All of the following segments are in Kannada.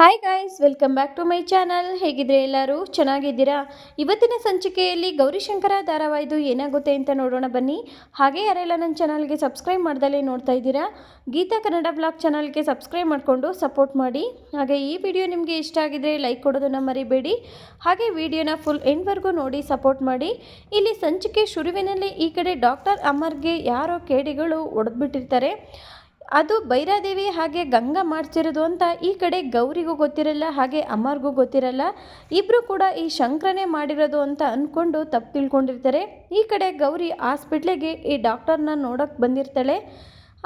Hi guys welcome back to my channel ಹೇಗಿದ್ರೆ ಎಲ್ಲರೂ? ಚೆನ್ನಾಗಿದ್ದೀರಾ? ಇವತ್ತಿನ ಸಂಚಿಕೆಯಲ್ಲಿ ಗೌರಿಶಂಕರ ಧಾರಾವಾಹಿದು ಏನಾಗುತ್ತೆ ಅಂತ ನೋಡೋಣ ಬನ್ನಿ. ಹಾಗೆ ಯಾರೆಲ್ಲ ನನ್ನ ಚಾನಲ್ಗೆ ಸಬ್ಸ್ಕ್ರೈಬ್ ಮಾಡ್ದಲೇ ನೋಡ್ತಾ ಇದ್ದೀರಾ, ಗೀತಾ ಕನ್ನಡ ಬ್ಲಾಗ್ ಚಾನಲ್ಗೆ ಸಬ್ಸ್ಕ್ರೈಬ್ ಮಾಡಿಕೊಂಡು ಸಪೋರ್ಟ್ ಮಾಡಿ. ಹಾಗೆ ಈ ವಿಡಿಯೋ ನಿಮಗೆ ಇಷ್ಟ ಆಗಿದ್ರೆ ಲೈಕ್ ಕೊಡೋದನ್ನು ಮರಿಬೇಡಿ. ಹಾಗೆ ವಿಡಿಯೋನ ಫುಲ್ ಎಂಡ್ವರೆಗೂ ನೋಡಿ ಸಪೋರ್ಟ್ ಮಾಡಿ. ಇಲ್ಲಿ ಸಂಚಿಕೆ ಶುರುವಿನಲ್ಲಿ ಈ ಕಡೆ ಡಾಕ್ಟರ್ ಅಮರ್ಗೆ ಯಾರೋ ಕೇಡಿಗಳು ಹೊಡೆದ್ಬಿಟ್ಟಿರ್ತಾರೆ ಅದು ಭೈರಾದೇವಿ ಹಾಗೆ ಗಂಗಾ ಮಾಡ್ತಿರೋದು ಅಂತ ಈ ಕಡೆ ಗೌರಿಗೂ ಗೊತ್ತಿರಲ್ಲ, ಹಾಗೆ ಅಮರ್ಗೂ ಗೊತ್ತಿರಲ್ಲ. ಇಬ್ಬರು ಕೂಡ ಈ ಶಂಕರನೇ ಮಾಡಿರೋದು ಅಂತ ಅಂದ್ಕೊಂಡು ತಪ್ಪು ತಿಳ್ಕೊಂಡಿರ್ತಾರೆ. ಈ ಕಡೆ ಗೌರಿ ಹಾಸ್ಪಿಟ್ಲಿಗೆ ಈ ಡಾಕ್ಟರ್ನ ನೋಡೋಕ್ಕೆ ಬಂದಿರ್ತಾಳೆ.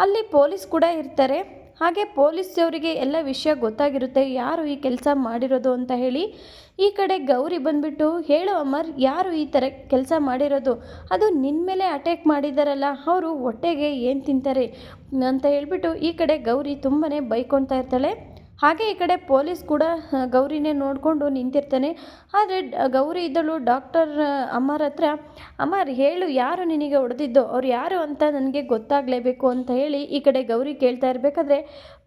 ಅಲ್ಲಿ ಪೊಲೀಸ್ ಕೂಡ ಇರ್ತಾರೆ. ಹಾಗೆ ಪೊಲೀಸವರಿಗೆ ಎಲ್ಲ ವಿಷಯ ಗೊತ್ತಾಗಿರುತ್ತೆ, ಯಾರು ಈ ಕೆಲಸ ಮಾಡಿರೋದು ಅಂತ ಹೇಳಿ. ಈ ಕಡೆ ಗೌರಿ ಬಂದ್ಬಿಟ್ಟು, ಹೇಳು ಅಮರ್, ಯಾರು ಈ ಥರ ಕೆಲಸ ಮಾಡಿರೋದು? ಅದು ನಿನ್ನ ಮೇಲೆ ಅಟ್ಯಾಕ್ ಮಾಡಿದಾರಲ್ಲ, ಅವರು ಹೊಟ್ಟೆಗೆ ಏನು ತಿಂತಾರೆ? ಅಂತ ಹೇಳಿಬಿಟ್ಟು ಈ ಕಡೆ ಗೌರಿ ತುಂಬಾ ಬೈಕೊತಾ ಇರ್ತಾಳೆ. ಹಾಗೆ ಈ ಕಡೆ ಪೊಲೀಸ್ ಕೂಡ ಗೌರಿನೇ ನೋಡಿಕೊಂಡು ನಿಂತಿರ್ತಾನೆ. ಆದರೆ ಗೌರಿ ಇದ್ದಳು ಡಾಕ್ಟರ್ ಅಮ್ಮರ ಹತ್ರ ಅಮರ್ ಹೇಳು, ಯಾರು ನಿನಗೆ ಹೊಡೆದಿದ್ದು? ಅವ್ರು ಯಾರು ಅಂತ ನನಗೆ ಗೊತ್ತಾಗಲೇಬೇಕು ಅಂತ ಹೇಳಿ ಈ ಕಡೆ ಗೌರಿ ಕೇಳ್ತಾ ಇರಬೇಕಾದ್ರೆ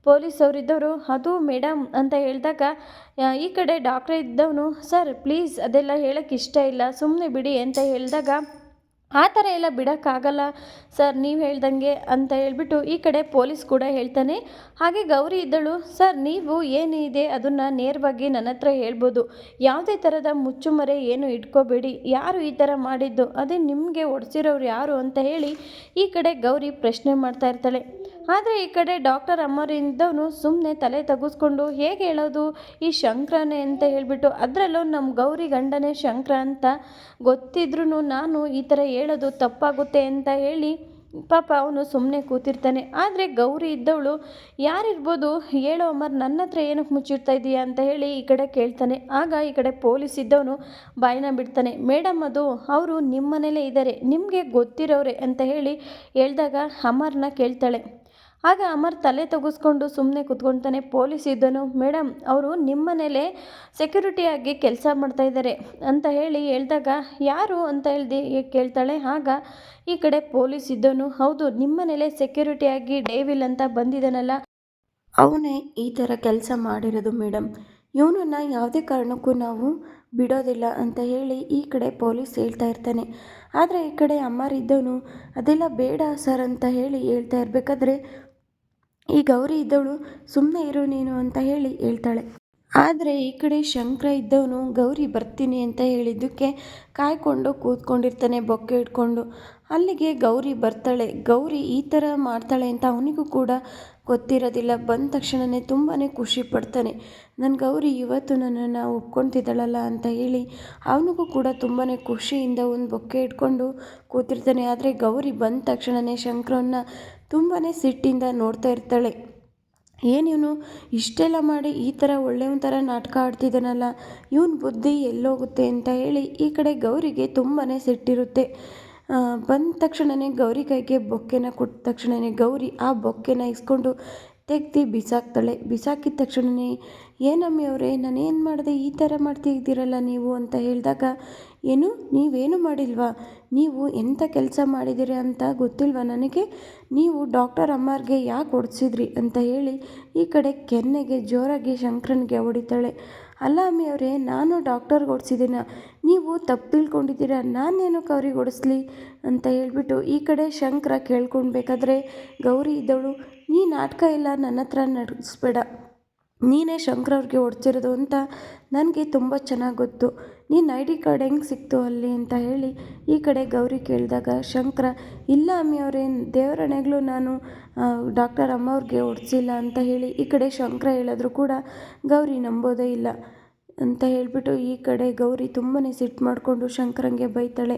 ಪೊಲೀಸ್ ಅವರಿದ್ದವರು, ಅದು ಮೇಡಮ್ ಅಂತ ಹೇಳಿದಾಗ ಈ ಕಡೆ ಡಾಕ್ಟ್ರೇ ಇದ್ದವನು, ಸರ್, ಪ್ಲೀಸ್ ಅದೆಲ್ಲ ಹೇಳೋಕ್ಕೆ ಇಷ್ಟ ಇಲ್ಲ ಸುಮ್ಮನೆ ಬಿಡಿ ಅಂತ ಹೇಳಿದಾಗ ಆ ಥರ ಎಲ್ಲ ಬಿಡೋಕ್ಕಾಗಲ್ಲ. ಸರ್, ನೀವು ಹೇಳ್ದಂಗೆ ಅಂತ ಹೇಳ್ಬಿಟ್ಟು ಈ ಕಡೆ ಪೊಲೀಸ್ ಕೂಡ ಹೇಳ್ತಾನೆ. ಹಾಗೆ ಗೌರಿ ಇದ್ದಳು, ಸರ್, ನೀವು ಏನಿದೆ ಅದನ್ನು ನೇರವಾಗಿ ನನ್ನ ಹತ್ರ ಹೇಳ್ಬೋದು. ಯಾವುದೇ ಥರದ ಮುಚ್ಚುಮರೆ ಏನು ಇಟ್ಕೋಬೇಡಿ. ಯಾರು ಈ ಥರ ಮಾಡಿದ್ದು? ಅದೇ ನಿಮಗೆ ಹೊಡೆಸಿರೋರು ಯಾರು? ಅಂತ ಹೇಳಿ ಈ ಕಡೆ ಗೌರಿ ಪ್ರಶ್ನೆ ಮಾಡ್ತಾ ಇರ್ತಾಳೆ. ಆದರೆ ಈ ಕಡೆ ಡಾಕ್ಟರ್ ಅಮ್ಮರಿಂದವನು ಸುಮ್ಮನೆ ತಲೆ ತಗ್ಗಿಸ್ಕೊಂಡು ಹೇಗೆ ಹೇಳೋದು ಈ ಶಂಕ್ರನೇ ಅಂತ ಹೇಳಿಬಿಟ್ಟು ಅದರಲ್ಲೂ ನಮ್ಮ ಗೌರಿ ಗಂಡನೇ ಶಂಕ್ರ ಅಂತ ಗೊತ್ತಿದ್ರೂ ನಾನು ಈ ಥರ ಹೇಳೋದು ತಪ್ಪಾಗುತ್ತೆ ಅಂತ ಹೇಳಿ ಪಾಪ ಅವನು ಸುಮ್ಮನೆ ಕೂತಿರ್ತಾನೆ. ಆದರೆ ಗೌರಿ ಇದ್ದವಳು, ಯಾರಿರ್ಬೋದು? ಹೇಳೋ ಅಮರ್ ನನ್ನ ಹತ್ರ ಏನಕ್ಕೆ ಮುಚ್ಚಿಡ್ತಾ ಇದೀಯಾ? ಅಂತ ಹೇಳಿ ಈ ಕಡೆ ಕೇಳ್ತಾನೆ. ಆಗ ಈ ಕಡೆ ಪೊಲೀಸ್ ಇದ್ದವನು ಬಾಯಿನ ಬಿಡ್ತಾನೆ. ಮೇಡಮ್ ಅದು ಅವರು ನಿಮ್ಮ ಮನೇಲೇ ಇದ್ದಾರೆ ನಿಮಗೆ ಗೊತ್ತಿರೋರೆ ಅಂತ ಹೇಳಿ ಹೇಳ್ದಾಗ ಅಮರ್ನ ಕೇಳ್ತಾಳೆ. ಆಗ ಅಮರ್ ತಲೆ ತೆಗೆಸ್ಕೊಂಡು ಸುಮ್ಮನೆ ಕುತ್ಕೊಳ್ತಾನೆ ಪೊಲೀಸ್ ಇದ್ದನು. ಮೇಡಮ್ ಅವರು ನಿಮ್ಮ ಮನೇಲೆ ಸೆಕ್ಯೂರಿಟಿಯಾಗಿ ಕೆಲಸ ಮಾಡ್ತಾ ಇದ್ದಾರೆ ಅಂತ ಹೇಳಿ ಹೇಳ್ದಾಗ, ಯಾರು ಅಂತ ಹೇಳ್ದು ಕೇಳ್ತಾಳೆ? ಆಗ ಈ ಕಡೆ ಪೊಲೀಸ್ ಇದ್ದನು. ಹೌದು ನಿಮ್ಮನೇಲೆ ಸೆಕ್ಯೂರಿಟಿಯಾಗಿ ಡೇವಿಲ್ ಅಂತ ಬಂದಿದ್ದಾನಲ್ಲ. ಅವನೇ ಈ ಥರ ಕೆಲಸ ಮಾಡಿರೋದು ಮೇಡಮ್ ಇವನನ್ನು ಯಾವುದೇ ಕಾರಣಕ್ಕೂ ನಾವು ಬಿಡೋದಿಲ್ಲ ಅಂತ ಹೇಳಿ ಈ ಕಡೆ ಪೊಲೀಸ್ ಹೇಳ್ತಾ ಇರ್ತಾನೆ. ಆದರೆ ಈ ಕಡೆ ಅಮ್ಮರಿದ್ದವನು ಅದೆಲ್ಲ ಬೇಡ ಸರ್ ಅಂತ ಹೇಳಿ ಹೇಳ್ತಾ ಇರಬೇಕಾದ್ರೆ ಈ ಗೌರಿ ಇದ್ದವಳು ಸುಮ್ಮನೆ ಇರು ನೀನು ಅಂತ ಹೇಳಿ ಹೇಳ್ತಾಳೆ. ಆದರೆ ಈ ಕಡೆ ಶಂಕರ ಇದ್ದವನು, ಗೌರಿ ಬರ್ತೀನಿ ಅಂತ ಹೇಳಿದ್ದಕ್ಕೆ ಕಾಯ್ಕೊಂಡು ಕೂತ್ಕೊಂಡಿರ್ತಾನೆ, ಬೊಕ್ಕೆ ಇಟ್ಕೊಂಡು. ಅಲ್ಲಿಗೆ ಗೌರಿ ಬರ್ತಾಳೆ. ಗೌರಿ ಈ ಥರ ಮಾಡ್ತಾಳೆ ಅಂತ ಅವನಿಗೂ ಕೂಡ ಗೊತ್ತಿರೋದಿಲ್ಲ. ಬಂದ ತಕ್ಷಣವೇ ತುಂಬಾ ಖುಷಿ ಪಡ್ತಾನೆ. ನನ್ನ ಗೌರಿ ಇವತ್ತು ನನ್ನನ್ನು ಒಪ್ಕೊಳ್ತಿದ್ದಾಳಲ್ಲ ಅಂತ ಹೇಳಿ ಅವನಿಗೂ ಕೂಡ ತುಂಬಾ ಖುಷಿಯಿಂದ ಒಂದು ಬೊಕ್ಕೆ ಇಟ್ಕೊಂಡು ಕೂತಿರ್ತಾನೆ. ಆದರೆ ಗೌರಿ ಬಂದ ತಕ್ಷಣವೇ ಶಂಕರನ್ನ ತುಂಬಾ ಸಿಟ್ಟಿಂದ ನೋಡ್ತಾ ಇರ್ತಾಳೆ. ಏನಿವನು ಇಷ್ಟೆಲ್ಲ ಮಾಡಿ ಈ ಥರ ಒಳ್ಳೆಯವನ ಥರ ನಾಟಕ ಆಡ್ತಿದ್ದಾನಲ್ಲ, ಇವನ ಬುದ್ಧಿ ಎಲ್ಲೋಗುತ್ತೆ ಅಂತ ಹೇಳಿ ಈ ಕಡೆ ಗೌರಿಗೆ ತುಂಬಾ ಸಿಟ್ಟಿರುತ್ತೆ. ಬಂದ ತಕ್ಷಣವೇ ಗೌರಿ ಕೈಗೆ ಬೊಕ್ಕೆನ ಕೊಟ್ಟ ತಕ್ಷಣವೇ ಗೌರಿ ಆ ಬೊಕ್ಕೆನ ಇಸ್ಕೊಂಡು ತೆಗ್ದು ಬಿಸಾಕ್ತಾಳೆ. ಬಿಸಾಕಿದ ತಕ್ಷಣವೇ ಏನಮ್ಮಿ ಅವರೇ ನಾನೇನು ಮಾಡಿದೆ? ಈ ಥರ ಮಾಡ್ತಿದ್ದೀರಲ್ಲ ನೀವು? ಅಂತ ಹೇಳಿದಾಗ, ಏನು? ನೀವೇನು ಮಾಡಿಲ್ವಾ? ನೀವು ಎಂಥ ಕೆಲಸ ಮಾಡಿದ್ದೀರಿ ಅಂತ ಗೊತ್ತಿಲ್ವಾ ನನಗೆ? ನೀವು ಡಾಕ್ಟರ್ ಅಮ್ಮಾರ್ಗೆ ಯಾಕೆ ಹೊಡೆಸಿದ್ರಿ? ಅಂತ ಹೇಳಿ ಈ ಕಡೆ ಕೆನ್ನೆಗೆ, ಜೋರಾಗಿ ಶಂಕ್ರನಿಗೆ ಹೊಡಿತಾಳೆ. ಅಲ್ಲ ಅಮ್ಮಿ ಅವರೇ, ನಾನು ಡಾಕ್ಟರ್ಗೆ ಓಡಿಸಿದ್ದೀನ. ನೀವು ತಪ್ಪು ತಿಳ್ಕೊಂಡಿದ್ದೀರ? ನಾನೇನಕ್ಕೆ ಅವ್ರಿಗೆ ಓಡಿಸ್ಲಿ ಅಂತ ಹೇಳಿಬಿಟ್ಟು ಈ ಕಡೆ ಶಂಕರ ಕೇಳ್ಕೊಳ್ಬೇಕಾದ್ರೆ ಗೌರಿ ಇದ್ದವಳು ನೀ ನಾಟಕ ಇಲ್ಲ, ನನ್ನ ಹತ್ರ ನಡೆಸ್ಬೇಡ. ನೀನೇ ಶಂಕರ ಅವ್ರಿಗೆ ಹೊಡ್ಸಿರೋದು ಅಂತ ನನಗೆ ತುಂಬ ಚೆನ್ನಾಗಿ ಗೊತ್ತು. ನೀನು ಐ ಡಿ ಕಾರ್ಡ್ ಹೆಂಗೆ ಸಿಕ್ತು ಅಲ್ಲಿ ಅಂತ ಹೇಳಿ ಈ ಕಡೆ ಗೌರಿ ಕೇಳಿದಾಗ ಶಂಕರ, ಇಲ್ಲ ಅಮ್ಮಿ ಅವರೇ ದೇವರಣೆಗಳು ನಾನು ಡಾಕ್ಟರ್ ಅಮ್ಮ ಅವ್ರಿಗೆ ಹೊಡ್ಸಿಲ್ಲ ಅಂತ ಹೇಳಿ ಈ ಕಡೆ ಶಂಕರ ಹೇಳಿದ್ರು ಕೂಡ ಗೌರಿ ನಂಬೋದೇ ಇಲ್ಲ. ಅಂತ ಹೇಳಿಬಿಟ್ಟು ಈ ಕಡೆ ಗೌರಿ ತುಂಬಾ ಸಿಟ್ಟು ಮಾಡಿಕೊಂಡು ಶಂಕರಂಗೆ ಬೈತಾಳೆ.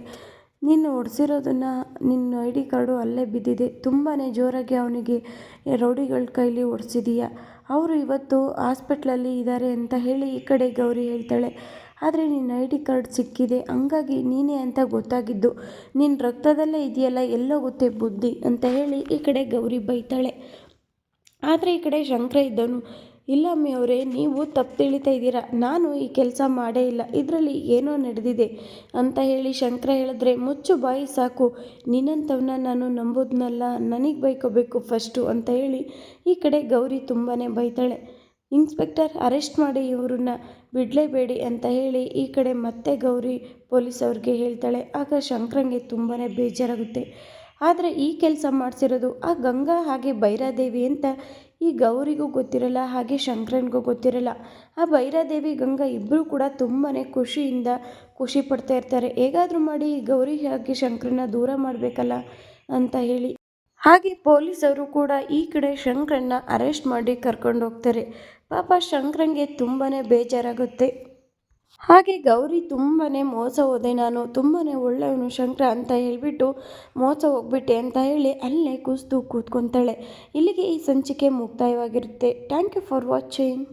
ನೀನು ಹೊಡೆಸಿರೋದನ್ನು ನಿನ್ನ ಐ ಡಿ ಕಾರ್ಡು ಅಲ್ಲೇ ಬಿದ್ದಿದೆ. ತುಂಬಾ ಜೋರಾಗಿ ಅವನಿಗೆ ರೌಡಿಗಳ ಕೈಲಿ ಹೊಡೆಸಿದೀಯ ಅವರು ಇವತ್ತು ಹಾಸ್ಪಿಟ್ಲಲ್ಲಿ ಇದ್ದಾರೆ ಅಂತ ಹೇಳಿ ಈ ಕಡೆ ಗೌರಿ ಹೇಳ್ತಾಳೆ. ಆದರೆ ನಿನ್ನ ಐ ಡಿ ಕಾರ್ಡ್ ಸಿಕ್ಕಿದೆ. ಹಂಗಾಗಿ ನೀನೇ ಅಂತ ಗೊತ್ತಾಗಿದ್ದು. ನಿನ್ನ ರಕ್ತದಲ್ಲೇ ಇದೆಯಲ್ಲ ಎಲ್ಲೋಗುತ್ತೆ ಬುದ್ಧಿ ಅಂತ ಹೇಳಿ ಈ ಕಡೆ ಗೌರಿ ಬೈತಾಳೆ. ಆದರೆ ಈ ಕಡೆ ಶಂಕರ ಇದ್ದವನು ಇಲ್ಲ ಅಮ್ಮಿ ಅವರೇ, ನೀವು ತಪ್ಪು ತಿಳಿತಾ ಇದ್ದೀರಾ? ನಾನು ಈ ಕೆಲಸ ಮಾಡೇ ಇಲ್ಲ, ಇದರಲ್ಲಿ ಏನೋ ನಡೆದಿದೆ ಅಂತ ಹೇಳಿ ಶಂಕರ ಹೇಳಿದ್ರೆ, ಮುಚ್ಚು ಬಾಯಿ ಸಾಕು ನಿನ್ನಂಥವನ್ನ ನಾನು ನಂಬೋದ್ನಲ್ಲ, ನನಗೆ ಬೈಕೋಬೇಕು ಫಸ್ಟು ಅಂತ ಹೇಳಿ ಈ ಕಡೆ ಗೌರಿ ತುಂಬಾ ಬೈತಾಳೆ. ಇನ್ಸ್ಪೆಕ್ಟರ್ ಅರೆಸ್ಟ್ ಮಾಡಿ ಇವ್ರನ್ನ ಬಿಡಲೇಬೇಡಿ ಅಂತ ಹೇಳಿ ಈ ಕಡೆ ಮತ್ತೆ ಗೌರಿ ಪೊಲೀಸ್ ಅವ್ರಿಗೆ ಹೇಳ್ತಾಳೆ. ಆಗ ಶಂಕರಂಗೆ ತುಂಬಾ ಬೇಜಾರಾಗುತ್ತೆ. ಆದರೆ ಈ ಕೆಲಸ ಮಾಡಿಸಿರೋದು ಆ ಗಂಗಾ ಹಾಗೆ ಭೈರಾದೇವಿ ಅಂತ ಈ ಗೌರಿಗೂ ಗೊತ್ತಿರಲ್ಲ, ಹಾಗೆ ಶಂಕರನ್ಗೂ ಗೊತ್ತಿರಲ್ಲ. ಆ ಭೈರಾದೇವಿ ಗಂಗಾ ಇಬ್ಬರೂ ಕೂಡ ತುಂಬಾ ಖುಷಿಯಿಂದ ಖುಷಿ ಪಡ್ತಾ ಇರ್ತಾರೆ. ಹೇಗಾದರೂ ಮಾಡಿ ಈ ಗೌರಿ ಹಾಗೆ ಶಂಕರನ್ನ ದೂರ ಮಾಡಬೇಕಲ್ಲ ಅಂತ ಹೇಳಿ. ಹಾಗೆ ಪೊಲೀಸರು ಕೂಡ ಈ ಕಡೆ ಶಂಕರನ್ನ ಅರೆಸ್ಟ್ ಮಾಡಿ ಕರ್ಕೊಂಡು ಹೋಗ್ತಾರೆ ಪಾಪ ಶಂಕರಂಗೆ ತುಂಬಾ ಬೇಜಾರಾಗುತ್ತೆ. ಹಾಗೆ ಗೌರಿ ತುಂಬಾ ಮೋಸ ಹೋದೆ ನಾನು. ತುಂಬಾ ಒಳ್ಳೆಯವನು ಶಂಕರ ಅಂತ ಹೇಳಿಬಿಟ್ಟು ಮೋಸ ಹೋಗ್ಬಿಟ್ಟೆ ಅಂತ ಹೇಳಿ ಅಲ್ಲೇ ಕುಸಿದು ಕೂತ್ಕೊತಾಳೆ. ಇಲ್ಲಿಗೆ ಈ ಸಂಚಿಕೆ ಮುಕ್ತಾಯವಾಗಿರುತ್ತೆ. Thank you for watching